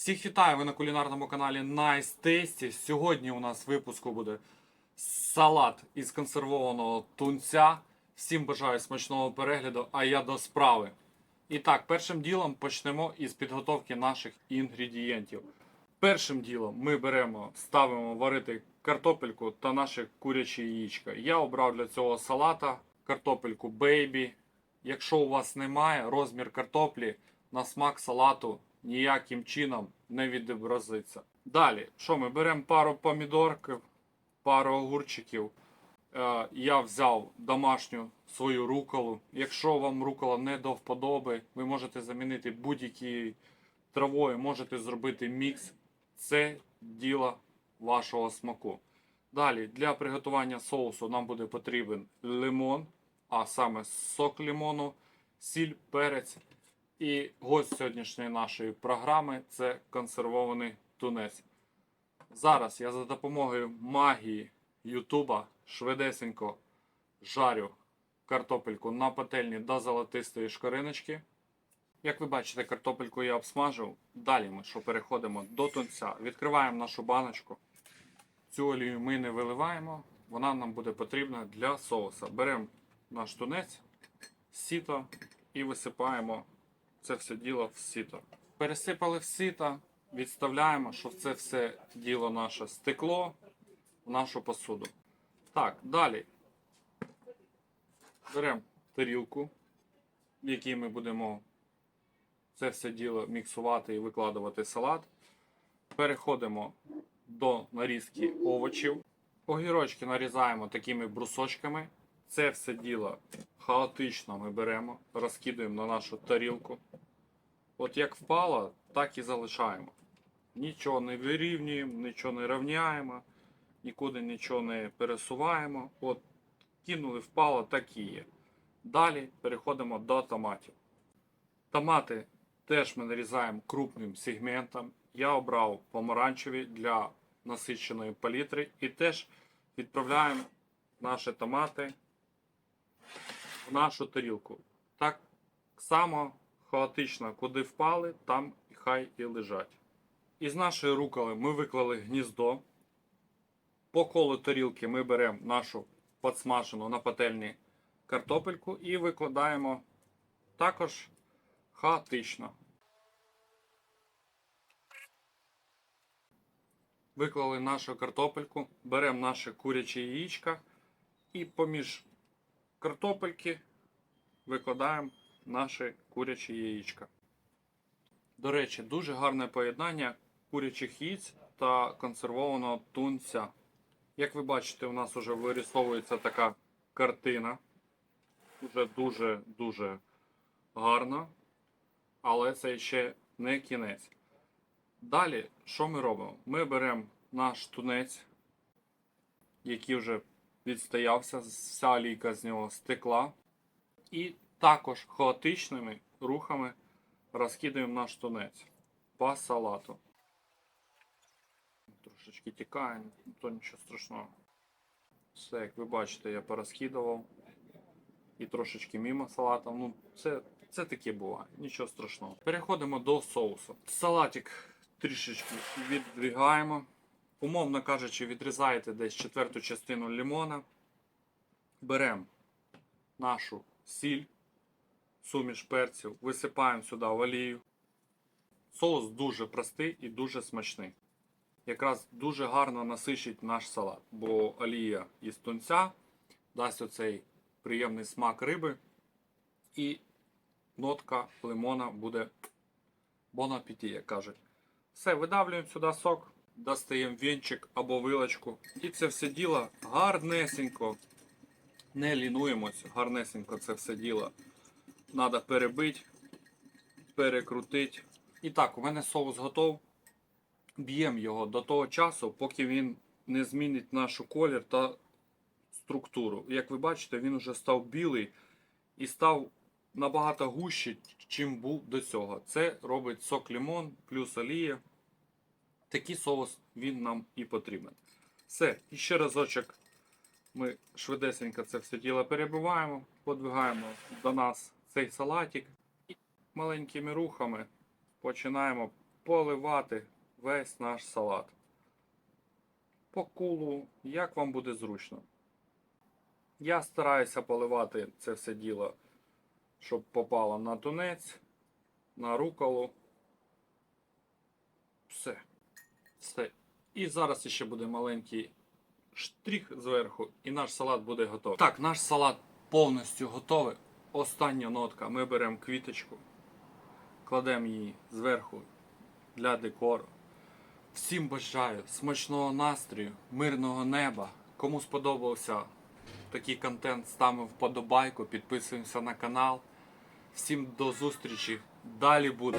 Всіх вітаю! Ви на кулінарному каналі Nice Tasty. Сьогодні у нас в випуску буде салат із консервованого тунця. Всім бажаю смачного перегляду, а я до справи. І так, першим ділом почнемо із підготовки наших інгредієнтів. Першим ділом ми беремо, ставимо варити картопельку та наше куряче яєчко. Я обрав для цього салата картопельку бейбі. Якщо у вас немає, розмір картоплі на смак салату ніяким чином не відобразиться. Далі, що ми беремо пару помідорків, пару огурчиків. Е, я взяв домашню свою руколу. Якщо вам рукола не до вподоби, ви можете замінити будь-які травою, можете зробити мікс. Це діло вашого смаку. Далі, для приготування соусу нам буде потрібен лимон, а саме сок лимону, сіль, перець. І гость сьогоднішньої нашої програми це консервований тунець. Зараз я за допомогою магії Ютуба швидесенько жарю картопельку на пательні до золотистої шкориночки. Як ви бачите, картопельку я обсмажив. Далі ми що переходимо до тунця. Відкриваємо нашу баночку. Цю олію ми не виливаємо, вона нам буде потрібна для соуса. Беремо наш тунець, сіто і висипаємо це все діло в сіто. Пересипали в сіто, відставляємо, щоб це все діло наше стекло в нашу посуду. Так, далі беремо тарілку, в якій ми будемо це все діло міксувати і викладувати салат. Переходимо до нарізки овочів. Огірочки нарізаємо такими брусочками. Це все діло хаотично ми беремо, розкидаємо на нашу тарілку. От як впало, так і залишаємо. Нічого не вирівнюємо, нічого не рівняємо, нікуди нічого не пересуваємо. От кинули, впало, так і є. Далі переходимо до томатів. Томати теж ми нарізаємо крупним сегментом. Я обрав помаранчеві для насиченої палітри і теж відправляємо наші томати нашу тарілку. Так само хаотично, куди впали, там хай і лежать. Із нашої руколи ми виклали гніздо. По колу тарілки ми беремо нашу подсмажену на пательні картопельку і викладаємо також хаотично. Виклали нашу картопельку, беремо наше куряче яєчко і поміж картопельки викладаємо наше куряче яєчко. До речі, дуже гарне поєднання курячих яєць та консервованого тунця. Як ви бачите, у нас вже вирисовується така картина. Уже дуже-дуже гарно. Але це ще не кінець. Далі, що ми робимо? Ми беремо наш тунець, який вже відстоявся, вся олійка з нього стекла. І також хаотичними рухами розкидаємо наш тунець по салату. Трошечки тікає, то нічого страшного. Все, як ви бачите, я порозкидував. І трошечки мимо салата. Ну, це, це таке буває, нічого страшного. Переходимо до соусу. Салатик трішечки віддвигаємо. Умовно кажучи, відрізаєте десь четверту частину лимона. Беремо нашу сіль, суміш перців, висипаємо сюди в олію. Соус дуже простий і дуже смачний. Якраз дуже гарно насичить наш салат, бо олія із тунця дасть оцей приємний смак риби і нотка лимона буде бон апеті, як кажуть. Все, видавлюємо сюди сок, достаємо вінчик або вилочку. І це все діло гарнесенько. Не лінуємось, гарнесенько це все діло. Треба перебити, перекрутити. І так, у мене соус готов. Б'ємо його до того часу, поки він не змінить нашу колір та структуру. Як ви бачите, він вже став білий і став набагато гущий, чим був до цього. Це робить сок лимон плюс олія. Такий соус він нам і потрібен. Все, і ще разочок ми швидесенько це все діло перебиваємо, подвигаємо до нас цей салатик і маленькими рухами починаємо поливати весь наш салат. По кулу, як вам буде зручно. Я стараюся поливати це все діло, щоб попало на тунець, на руколу. Все. Все. І зараз ще буде маленький штрих зверху, і наш салат буде готовий. Так, наш салат повністю готовий. Остання нотка. Ми беремо квіточку, кладемо її зверху для декору. Всім бажаю смачного настрою, мирного неба. Кому сподобався такий контент, ставимо вподобайку, підписуємося на канал. Всім до зустрічі. Далі буде.